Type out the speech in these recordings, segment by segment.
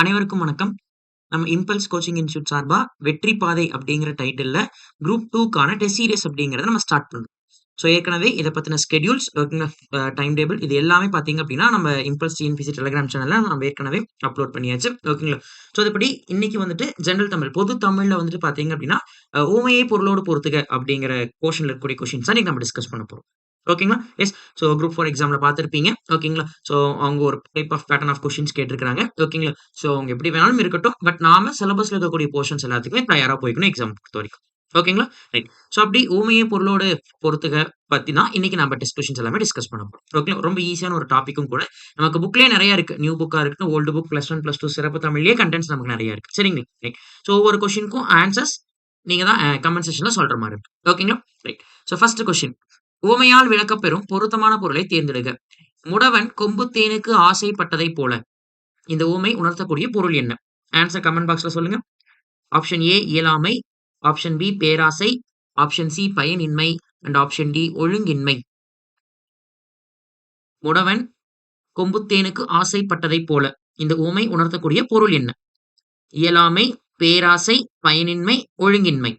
அனைவருக்கும் வணக்கம். நம்ம இம்பல்ஸ் கோச்சிங் இன்ஸ்டியூட் சார்பா வெற்றி பாதை அப்படிங்கிற டைட்டில்ல குரூப் டூக்கான டெஸ்ட் சீரியஸ் அப்படிங்கிறத நம்ம ஸ்டார்ட் பண்றோம். ஸோ ஏற்கனவே இத பத்தின ஸ்கெடியூல்ஸ் ஒர்க்கிங் டைம் டேபிள் இது எல்லாமே பார்த்தீங்க அப்படின்னா, நம்ம இம்பல்ஸ் டிஎன்பிசி டெலிகிராம் சேனலில் நம்ம ஏற்கனவே அப்லோட் பண்ணியாச்சு. ஓகேங்களா? ஸோ அதுபடி இன்னைக்கு வந்துட்டு ஜென்ரல் தமிழ், பொது தமிழ்ல வந்துட்டு பார்த்தீங்க அப்படின்னா, ஓமையை பொருளோடு பொறுத்துக அப்படிங்கிற போர்ஷன்ல இருக்கக்கூடிய கொஸ்டின்ஸ இன்னைக்கு நம்ம டிஸ்கஸ் பண்ண போறோம். ஓகேங்களா? எஸ். ஸோ குரூப் ஃபார் எக்ஸாம்ல பார்த்துருப்பீங்க ஓகேங்களா? ஸோ அவங்க ஒரு type of pattern of questions கேட்டிருக்காங்க. ஓகேங்களா? ஸோ அவங்க எப்படி வேணாலும் இருக்கட்டும். பட் நாம சிலபஸ்ல இருக்கக்கூடிய போர்ஷன்ஸ் எல்லாத்துக்குமே தயாரா போய்க்கணும் எக்ஸாம் பொறுத்தவரைக்கும். ஓகேங்களா? ரைட். ஸோ அப்படி ஊமையை பொருளோடு பொறுத்துக பற்றி தான் இன்னைக்கு நம்ம டிஸ்கஷன்ஸ் எல்லாமே டிஸ்கஸ் பண்ண போகிறோம் ஓகேங்களா? ரொம்ப ஈஸியான ஒரு டாப்பிக்கும் கூட. நமக்கு புக்லேயே நிறைய இருக்கு. நியூ புக்கா இருக்கட்டும், old book plus one plus two சிறப்பு தமிழ்லேயே கண்டென்ட்ஸ் நமக்கு நிறைய இருக்கு. சரிங்களா? ரைட். ஸோ ஒவ்வொரு கொஷினுக்கும் ஆன்சர்ஸ் நீங்க தான் கமெண்ட் செக்ஷன்ல சொல்ற மாதிரி இருக்கு. ஓகேங்களா? ரைட். So first question. "உவமையால் விளக்கப்பெறும் பொருத்தமான பொருளை தேர்ந்தெடுக. முடவன் கொம்பு தேனுக்கு ஆசைப்பட்டதைப் போல" இந்த உவமை உணர்த்தக்கூடிய பொருள் என்ன? ஆன்சர் கமெண்ட் பாக்ஸ்ல சொல்லுங்க. ஆப்ஷன் ஏ இயலாமை, ஆப்ஷன் பி பேராசை, ஆப்ஷன் சி பயனின்மை அண்ட் ஆப்ஷன் டி ஒழுங்கின்மை. முடவன் கொம்புத்தேனுக்கு ஆசைப்பட்டதை ஆசைப்பட்டதைப் போல இந்த உவமை உணர்த்தக்கூடிய பொருள் என்ன? இயலாமை, பேராசை, பயனின்மை, ஒழுங்கின்மை.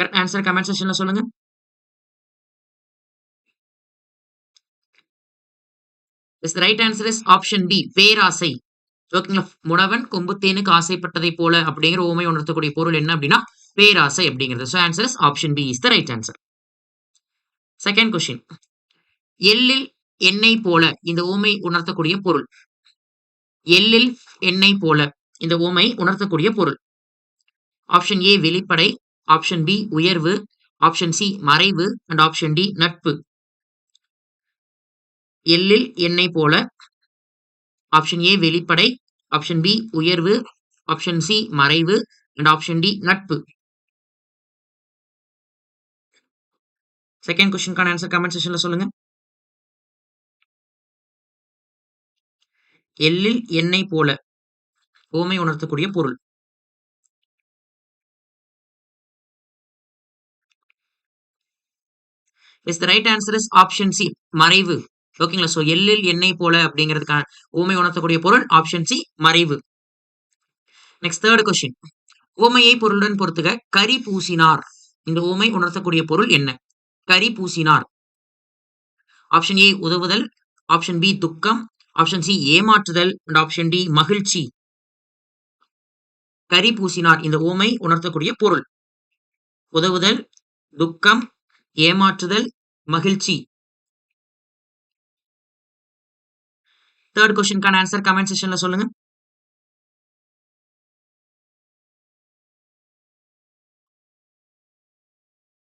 கரெக்ட் ஆன்சர் கமெண்ட் செஷன்ல சொல்லுங்க. Is right answer is option B பேராசை. ஓகேங்களா? முடவன் கொம்புத்தேனுக்கு ஆசைப்பட்டதை ஆசைப்பட்டதைப் போல அப்படிங்கிற உவமை உணர்த்தக்கூடிய பொருள் என்ன அப்படின்னா, பேராசை அப்படிங்கிறது. So answer is option B is the right answer second question. "எள்ளில் எண்ணெய் போல" இந்த உவமை உணர்த்தக்கூடிய பொருள். எள்ளில் எண்ணெய் போல இந்த உவமை உணர்த்தக்கூடிய பொருள். ஆப்ஷன் ஏ வெளிப்படை, ஆப்ஷன் பி உயர்வு, ஆப்ஷன் சி மறைவு அண்ட் ஆப்ஷன் டி நட்பு. எள்ளில் எண்ணெய் போல, ஆப்ஷன் ஏ வெளிப்படை, ஆப்ஷன் பி உயர்வு, ஆப்ஷன் சி மறைவு அண்ட் ஆப்ஷன் டி நட்பு. செகண்ட் கொஸ்டின்க்கான ஆன்சர் கமெண்ட் செஷன்ல சொல்லுங்க. எள்ளில் எண்ணெய் போல ஓமை உணர்த்தக்கூடிய பொருள். Is the right answer is option C மறைவு. ஓகேங்களா? ஸோ எல்லில் எண்ணெய் போல அப்படிங்கிறதுக்கான உவமை உணர்த்தக்கூடிய பொருள் ஆப்ஷன் சி மறைவு. Next third question. ஓமையை பொருளுடன் பொருத்துக. கரி பூசினார்" இந்த ஓமை உணர்த்தக்கூடிய பொருள் என்ன? கரி பூசினார். ஆப்ஷன் ஏ உதவுதல், ஆப்ஷன் பி துக்கம், ஆப்ஷன் சி ஏமாற்றுதல் அண்ட் ஆப்ஷன் டி மகிழ்ச்சி. கரி பூசினார் இந்த ஓமை உணர்த்தக்கூடிய பொருள். உதவுதல், துக்கம், ஏமாற்றுதல், மகிழ்ச்சி. தேர்ட் கொஸ்டினுக்கான ஆன்சர் கமெண்ட் செஷன்ல சொல்லுங்க.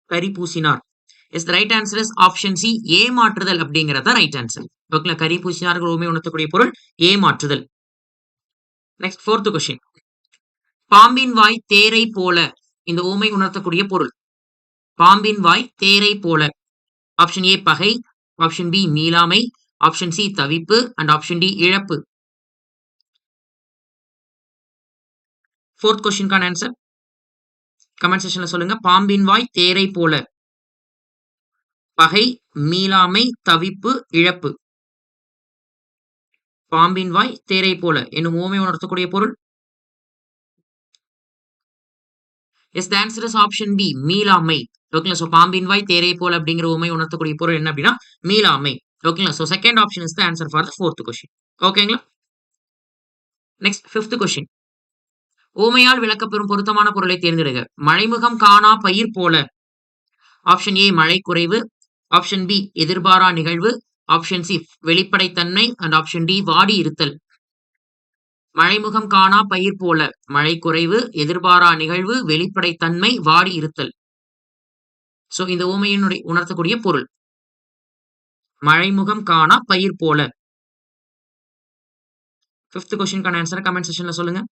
கரி பூசினார். Yes right answer is option C ஏமாற்றுதல் அப்படிங்கறத ரைட் ஆன்சர் ஓகேங்களா? கரி பூசினார் உவமை உணர்த்தக்கூடிய பொருள் ஏமாற்றுதல். Next fourth question. "பாம்பின் வாய் தேரை போல" இந்த ஓமை உணர்த்தக்கூடிய பொருள். பாம்பின் வாய் தேரை போல. ஆப்ஷன் ஏ பகை, ஆப்ஷன் பி மீளாமை, ஆப்ஷன் சி தவிப்பு அண்ட் ஆப்ஷன் டி இழப்பு. ஃபோர்த் கொஸ்டின்கான ஆன்சர் கமெண்ட் செஷன்ல சொல்லுங்க. பாம்பின் வாய் தேரை போல. பகை, மீளாமை, தவிப்பு, இழப்பு. பாம்பின் வாய் தேரை போல என்னும் உவமை உணர்த்தக்கூடிய பொருள். Yes the answer is option B மீளாமை. ஓகேங்களா? ஸோ பாம்பின் வாய் தேரை போல அப்படிங்கிற உவமை உணர்த்தக்கூடிய பொருள் என்ன அப்படின்னா, மீளாமை. ஓகேங்களா? So second option is the answer for the fourth question ஓகேங்களா? நெக்ஸ்ட் ஃபிஃப்த் கொஷின் ஓமையால் விளக்கப்பெறும் பொருத்தமான பொருளை தேர்ந்தெடுக. மழைமுகம் காணா பயிர் போல" ஆப்ஷன் ஏ மழை குறைவு, ஆப்ஷன் பி எதிர்பாரா நிகழ்வு, ஆப்ஷன் சி வெளிப்படைத்தன்மை அண்ட் ஆப்ஷன் டி வாடி இருத்தல். மழைமுகம் காணா பயிர் போல மழை குறைவு, எதிர்பாரா நிகழ்வு, வெளிப்படைத்தன்மை, வாடி இருத்தல். ஸோ இந்த ஓமையினுடைய உணர்த்தக்கூடிய பொருள். மழைமுகம் காணா பயிர் போல. ஃபிஃப்த் கொஸ்டின்க்கான ஆன்சரை கமெண்ட் செஷன்ல சொல்லுங்க.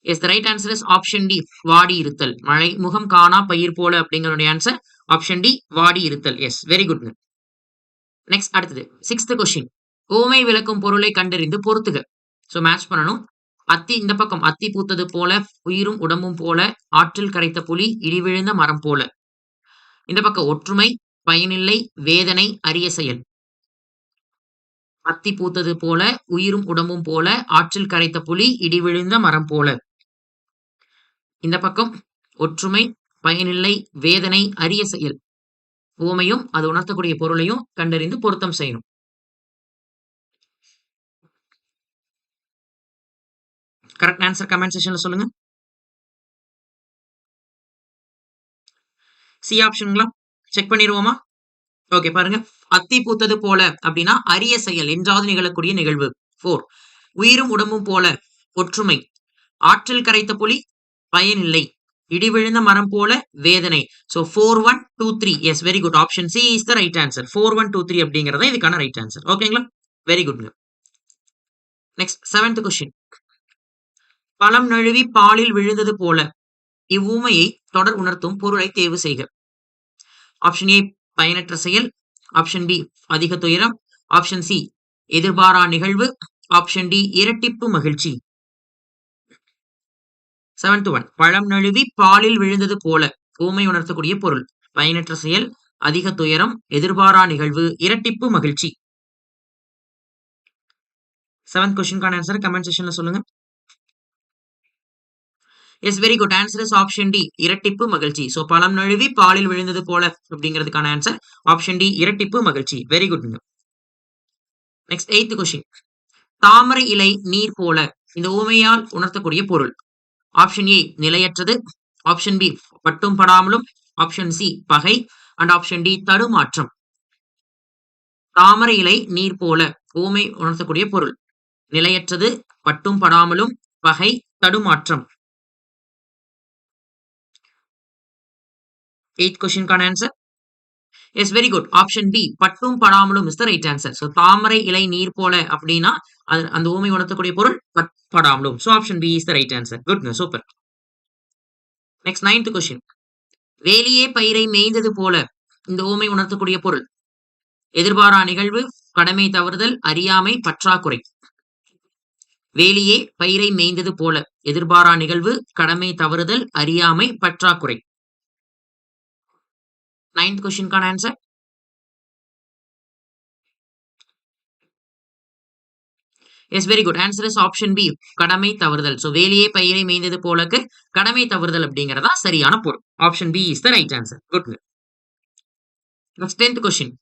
Yes the right answer is option D வாடி இருத்தல். மழை முகம் காணா பயிர் போல அப்படிங்கிற ஆன்சர் ஆப்ஷன் டி வாடி இருத்தல். எஸ் வெரி குட் நெக்ஸ்ட் அடுத்தது சிக்ஸ்த் கொஸ்டின். கோமை விளக்கும் பொருளை கண்டறிந்து பொறுத்துக ஸோ மேட்ச் பண்ணணும். அத்தி இந்த பக்கம் "அத்தி பூத்தது போல, உயிரும் உடம்பும் போல, ஆற்றில் கரைத்த புலி, இடிவிழுந்த மரம் போல." இந்த பக்கம் ஒற்றுமை, பயனில்லை, வேதனை, அரிய செயல். அத்தி பூத்தது போல உயிரும் உடம்பும் போல ஆற்றில் கரைத்த புலி இடி விழுந்த மரம் போல. இந்த பக்கம் ஒற்றுமை பயனில்லை வேதனை அரிய செயல். உவமையும் அது உணர்த்தக்கூடிய பொருளையும் கண்டறிந்து பொருத்தம் செய்யணும். கரெக்ட் ஆன்சர் கமெண்ட் செஷன்ல சொல்லுங்க. சி ஆப்ஷனுங்களா செக் பண்ணிடுவோமா? ஓகே பாருங்க. அத்தி பூத்தது போல அப்படின்னா அரிய செயல் என்றாவது நிகழக்கூடிய நிகழ்வு. ஃபோர் உயிரும் உடம்பும் போல ஒற்றுமை. ஆற்றில் கரைத்த புலி பயனில்லை இடி விழுந்த மரம் போல வேதனை. So four one two three yes very good option C is the right answer four one two three அப்படிங்கிறத இதுக்கான ரைட் ஆன்சர் ஓகேங்களா வெரி குட்ங்க நெக்ஸ்ட் செவன்த் கொஸ்டின் பழம் நழுவி பாலில் விழுந்தது போல இவ்வுமையை தொடர் உணர்த்தும் பொருளை தேர்வு செய்க. ஆப்ஷன் ஏ பயனற்ற செயல். ஆப்ஷன் பி அதிக துயரம். ஆப்ஷன் சி எதிர்பாரா நிகழ்வு. ஆப்ஷன் டி இரட்டிப்பு மகிழ்ச்சி. செவன்த் ஒன் பழம் நழுவி பாலில் விழுந்தது போல ஊமை உணர்த்தக்கூடிய பொருள். பயனற்ற செயல் அதிக துயரம் எதிர்பாரா நிகழ்வு இரட்டிப்பு மகிழ்ச்சி. செவன்த் கொஸ்டின்கான ஆன்சர் கமெண்ட் செஷன்ல சொல்லுங்க. Yes very good answer is option D இரட்டிப்பு மகிழ்ச்சி. ஸோ பழம் நழுவி பாலில் விழுந்தது போல அப்படிங்கிறதுக்கான ஆன்சர் ஆப்ஷன் டி இரட்டிப்பு மகிழ்ச்சி. Very good next eighth question தாமரை இலை நீர் போல இந்த ஊமையால் உணர்த்தக்கூடிய பொருள். ஆப்ஷன் ஏ நிலையற்றது. ஆப்ஷன் பி பட்டும் படாமலும். ஆப்ஷன் சி பகை. அண்ட் ஆப்ஷன் டி தடுமாற்றம். தாமரை இலை நீர் போல ஊமை உணர்த்தக்கூடிய பொருள். நிலையற்றது பட்டும் படாமலும். பகை தடுமாற்றம். Eighth கொஸ்டின்கான answer yes very good option B பட்டும் படாமலும் is the right answer so தாமரை இலை நீர் போல அப்படின்னா அது அந்த ஓமை உணர்த்தக்கூடிய பொருள் பட் படாமலும். So option B is the right answer குட்ங்க super next ninth question வேலியே பயிரை மேய்ந்தது போல இந்த ஓமை உணர்த்தக்கூடிய பொருள். எதிர்பாரா நிகழ்வு கடமை தவறுதல் அறியாமை பற்றாக்குறை. வேலியே பயிரை மேய்ந்தது போல எதிர்பாரா நிகழ்வு கடமை தவறுதல் அறியாமை பற்றாக்குறை. Ninth கொஸ்டின்கான answer yes very good answer is option B கடமை தவறுதல். ஸோ வேலையே பயிரை மேய்ந்தது போலக்கு கடமை தவறுதல் அப்படிங்கிறதா சரியான பொருள். Option B is the right answer good next tenth question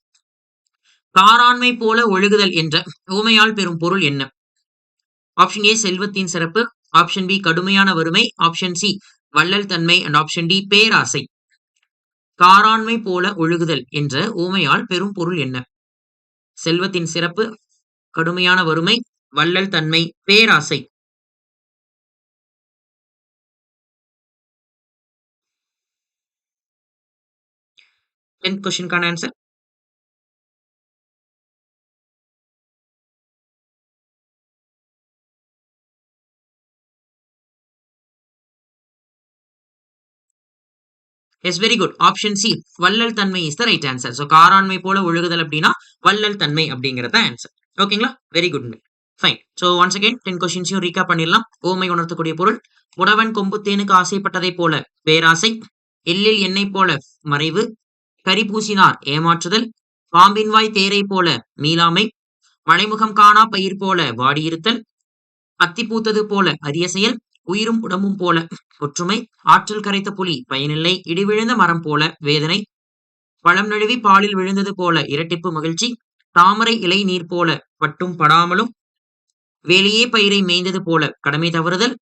காராண்மை போல ஒழுகுதல் என்ற ஊமையால் பெறும் பொருள் என்ன? ஆப்ஷன் ஏ செல்வத்தின் சிறப்பு. ஆப்ஷன் பி கடுமையான வறுமை. ஆப்ஷன் சி வள்ளல் தன்மை. அண்ட் ஆப்ஷன் டி பேராசை. காராண்மை போல ஒழுகுதல் என்ற ஊமையால் பெரும் பொருள் என்ன? செல்வத்தின் சிறப்பு கடுமையான வறுமை வள்ளல் தன்மை பேராசை. Tenth கொஸ்டின்கான answer yes very good option C வள்ளல் தன்மை is the right answer so காராண்மை போல ஒழுகுதல் அப்படின்னா வள்ளல் தன்மை அப்படிங்கிறத ஆன்சர் ஓகேங்களா very good fine so once again ten கொஸ்டின்ஸையும் recap பண்ணிடலாம். ஓமை உணர்த்தக்கூடிய பொருள் உடவன் கொம்பு தேனுக்கு ஆசைப்பட்டதை போல பேராசை எல்லில் எண்ணெய் போல மறைவு கரி பூசினார் ஏமாற்றுதல் பாம்பின் வாய் தேரை போல மீளாமை மலைமுகம் காணா பயிர் போல வாடியிருத்தல் அத்தி பூத்தது போல அரிய செயல் உயிரும் உடம்பும் போல. ஒற்றுமை ஆற்றல் கரைத்த புலி பயனில்லை இடிவிழுந்த மரம் போல வேதனை பழம் நழுவி பாலில் விழுந்தது போல இரட்டிப்பு மகிழ்ச்சி தாமரை இலை நீர் போல பட்டும் படாமலும் வேலையே பயிரை மேய்ந்தது போல கடமை தவறுதல்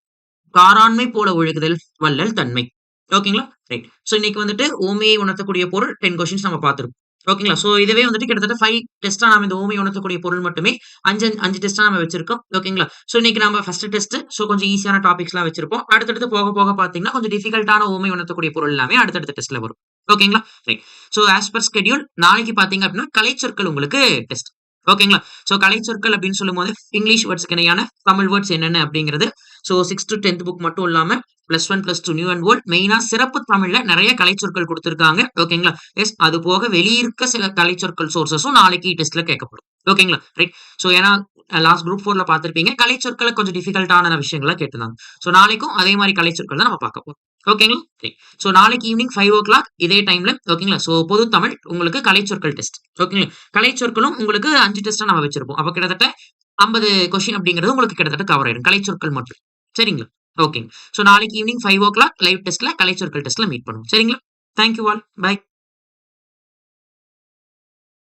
காராண்மை போல ஒழுகுதல் வள்ளல் தன்மை. ஓகேங்களா? ரைட் ஸோ இன்னைக்கு வந்துட்டு ஓமையை உணர்த்தக்கூடிய பொருள் டென் கொஸ்டின்ஸ் நம்ம பார்த்துருக்கோம் ஓகேங்களா ஸோ இதுவே வந்துட்டு கிட்டத்தட்ட ஃபைவ் டெஸ்ட்டாக நம்ம இந்த ஓமை உணர்த்தக்கூடிய பொருள் மட்டுமே அஞ்சு அஞ்சு டெஸ்ட்டாக நம்ம வச்சிருக்கோம். ஓகேங்களா ஸோ இன்னைக்கு நம்ம ஃபர்ஸ்ட் டெஸ்ட் ஸோ கொஞ்சம் ஈஸியான டாபிக்ஸ்லாம் வச்சிருப்போம். அடுத்தடுத்து போக போக பார்த்தீங்கன்னா கொஞ்சம் டிஃபிகல்ட்டான ஓமை உணர்த்தக்கூடிய பொருள் எல்லாமே அடுத்தடுத்த டெஸ்ட்ல வரும். ஓகேங்களா right so as per schedule நாளைக்கு பார்த்தீங்க அப்படின்னா கலைச்சொற்கள் உங்களுக்கு டெஸ்ட் ஓகேங்களா ஸோ கலைச்சொற்கள் அப்படின்னு சொல்லும்போது இங்கிலீஷ் வேர்ட்ஸ்க்கு இணையான தமிழ் வேர்ட்ஸ் என்னென்ன அப்படிங்கிறது? So six to tenth book மட்டும் இல்லாமல் plus one plus two new and old மெயினா சிறப்பு தமிழ்ல நிறைய கலைச்சொற்கள் கொடுத்துருக்காங்க ஓகேங்களா எஸ் அது போக வெளியிருக்க சில கலைச்சொற்கள் சோர்சஸும் நாளைக்கு டெஸ்ட்ல கேட்கப்படும் ஓகேங்களா ரைட் ஸோ ஏன்னா லாஸ்ட் குரூப் ஃபோர்ல பார்த்துருப்பீங்க கலைச்சொற்களை கொஞ்சம் டிஃபிகல்ட்டான விஷயங்களா கேட்டிருந்தாங்க ஸோ நாளைக்கும் அதே மாதிரி கலைச்சொற்கள் தான் நம்ம பார்க்க போறோம் ஓகேங்களா? சரி. ஸோ நாளைக்கு ஈவினிங் 5:00 இதே டைம்ல ஓகேங்களா? ஸோ பொது தமிழ் உங்களுக்கு கலைச்சொற்கள் டெஸ்ட். ஓகேங்களா? கலைச்சொற்களும் உங்களுக்கு அஞ்சு டெஸ்ட்டா நம்ம வச்சிருப்போம். அப்ப கிட்டத்தட்ட 50 கொஸ்டின் அப்படிங்கிறது உங்களுக்கு கிட்டத்தட்ட கவர் ஆயிடும். கலைச்சொற்கள் மட்டும். சரிங்களா? ஓகேங்க. ஸோ நாளைக்கு ஈவினிங் 5:00 லைவ் டெஸ்ட்ல கலைச்சொற்கள் டெஸ்ட்ல மீட் பண்ணுவோம். சரிங்களா? Thank you all. பை.